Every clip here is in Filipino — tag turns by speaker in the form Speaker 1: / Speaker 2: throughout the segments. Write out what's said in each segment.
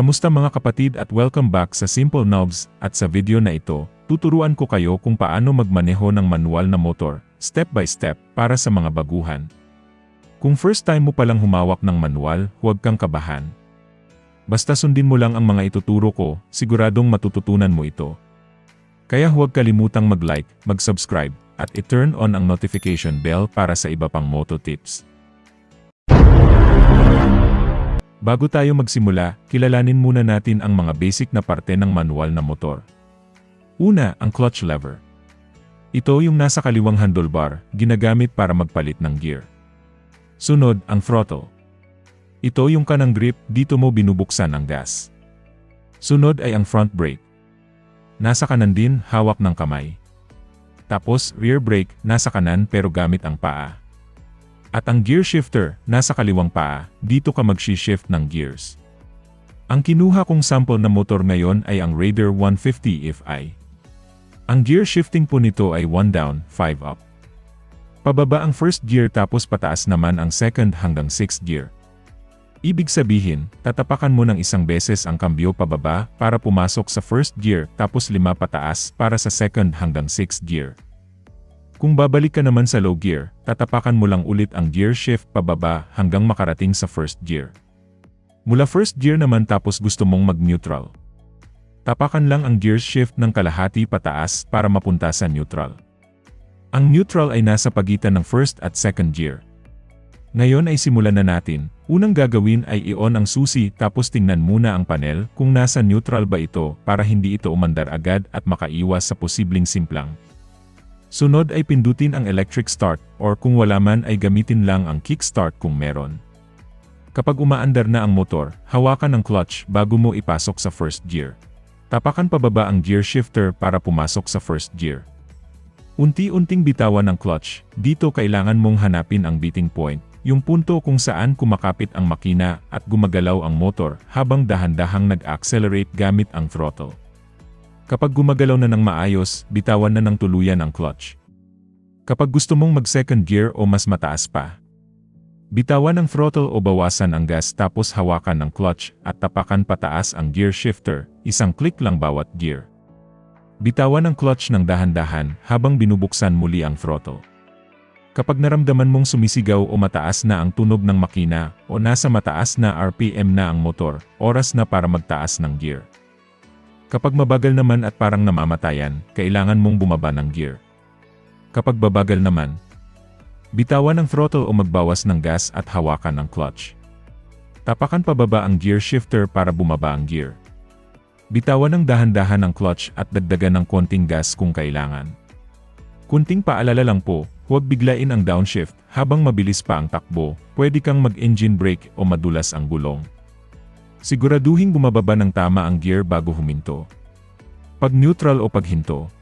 Speaker 1: Kamusta mga kapatid at welcome back sa Simple Knobs at sa video na ito, tuturuan ko kayo kung paano magmaneho ng manual na motor, step by step, para sa mga baguhan. Kung first time mo palang humawak ng manual, huwag kang kabahan. Basta sundin mo lang ang mga ituturo ko, siguradong matututunan mo ito. Kaya huwag kalimutang mag-like, mag-subscribe, at i-turn on ang notification bell para sa iba pang moto tips. Bago tayo magsimula, kilalanin muna natin ang mga basic na parte ng manual na motor. Una, ang clutch lever. Ito yung nasa kaliwang handlebar, ginagamit para magpalit ng gear. Sunod, ang throttle. Ito yung kanang grip, dito mo binubuksan ang gas. Sunod ay ang front brake. Nasa kanan din, hawak ng kamay. Tapos, rear brake, nasa kanan pero gamit ang paa. At ang gear shifter, nasa kaliwang paa, dito ka mag-shift ng gears. Ang kinuha kong sample na motor ngayon ay ang Raider 150 FI. Ang gear shifting po nito ay 1 down, 5 up. Pababa ang first gear tapos pataas naman ang second hanggang 6th gear. Ibig sabihin, tatapakan mo ng isang beses ang kambyo pababa para pumasok sa first gear tapos lima pataas para sa second hanggang 6th gear. Kung babalik ka naman sa low gear, tatapakan mo lang ulit ang gear shift pababa hanggang makarating sa first gear. Mula first gear naman tapos gusto mong mag-neutral. Tapakan lang ang gear shift ng kalahati pataas para mapunta sa neutral. Ang neutral ay nasa pagitan ng first at second gear. Ngayon ay simulan na natin. Unang gagawin ay i-on ang susi tapos tingnan muna ang panel kung nasa neutral ba ito para hindi ito umandar agad at makaiwas sa posibleng simplang. Sunod ay pindutin ang electric start or kung wala man ay gamitin lang ang kickstart kung meron. Kapag umaandar na ang motor, hawakan ang clutch bago mo ipasok sa first gear. Tapakan pababa ang gear shifter para pumasok sa first gear. Unti-unting bitawan ang clutch, dito kailangan mong hanapin ang beating point, yung punto kung saan kumakapit ang makina at gumagalaw ang motor habang dahan-dahang nag-accelerate gamit ang throttle. Kapag gumagalaw na ng maayos, bitawan na ng tuluyan ang clutch. Kapag gusto mong mag-second gear o mas mataas pa, bitawan ang throttle o bawasan ang gas tapos hawakan ng clutch at tapakan pataas ang gear shifter, isang click lang bawat gear. Bitawan ang clutch ng dahan-dahan habang binubuksan muli ang throttle. Kapag naramdaman mong sumisigaw o mataas na ang tunog ng makina o nasa mataas na RPM na ang motor, oras na para magtaas ng gear. Kapag mabagal naman at parang namamatayan, kailangan mong bumaba ng gear. Kapag babagal naman, bitawan ang throttle o magbawas ng gas at hawakan ang clutch. Tapakan pababa ang gear shifter para bumaba ang gear. Bitawan ng dahan-dahan ang clutch at dagdagan ng konting gas kung kailangan. Kunting paalala lang po, huwag biglain ang downshift habang mabilis pa ang takbo, pwede kang mag-engine brake o madulas ang gulong. Siguraduhin bumababa ng tama ang gear bago huminto. Pag neutral o paghinto.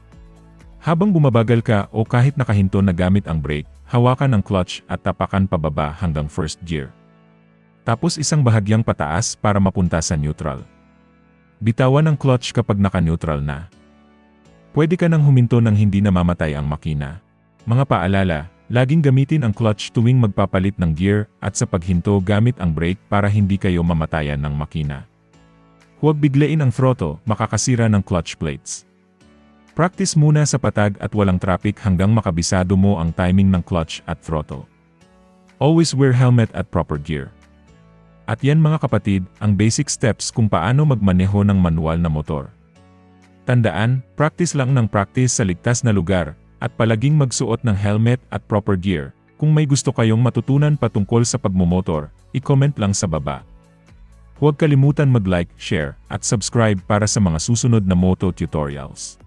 Speaker 1: Habang bumabagal ka o kahit nakahinto na gamit ang brake, hawakan ang clutch at tapakan pababa hanggang first gear. Tapos isang bahagyang pataas para mapunta sa neutral. Bitawan ang clutch kapag naka-neutral na. Pwede ka nang huminto nang hindi namamatay ang makina. Mga paalala, Laging gamitin ang clutch tuwing magpapalit ng gear at sa paghinto gamit ang brake para hindi kayo mamatayan ng makina. Huwag biglain ang throttle, makakasira ng clutch plates. Practice muna sa patag at walang traffic hanggang makabisado mo ang timing ng clutch at throttle. Always wear helmet at proper gear. At yan mga kapatid, ang basic steps kung paano magmaneho ng manual na motor. Tandaan, practice lang ng practice sa ligtas na lugar, at palaging magsuot ng helmet at proper gear. Kung may gusto kayong matutunan patungkol sa pagmumotor, i-comment lang sa baba. Huwag kalimutan mag-like, share, at subscribe para sa mga susunod na moto tutorials.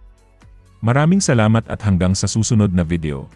Speaker 1: Maraming salamat at hanggang sa susunod na video.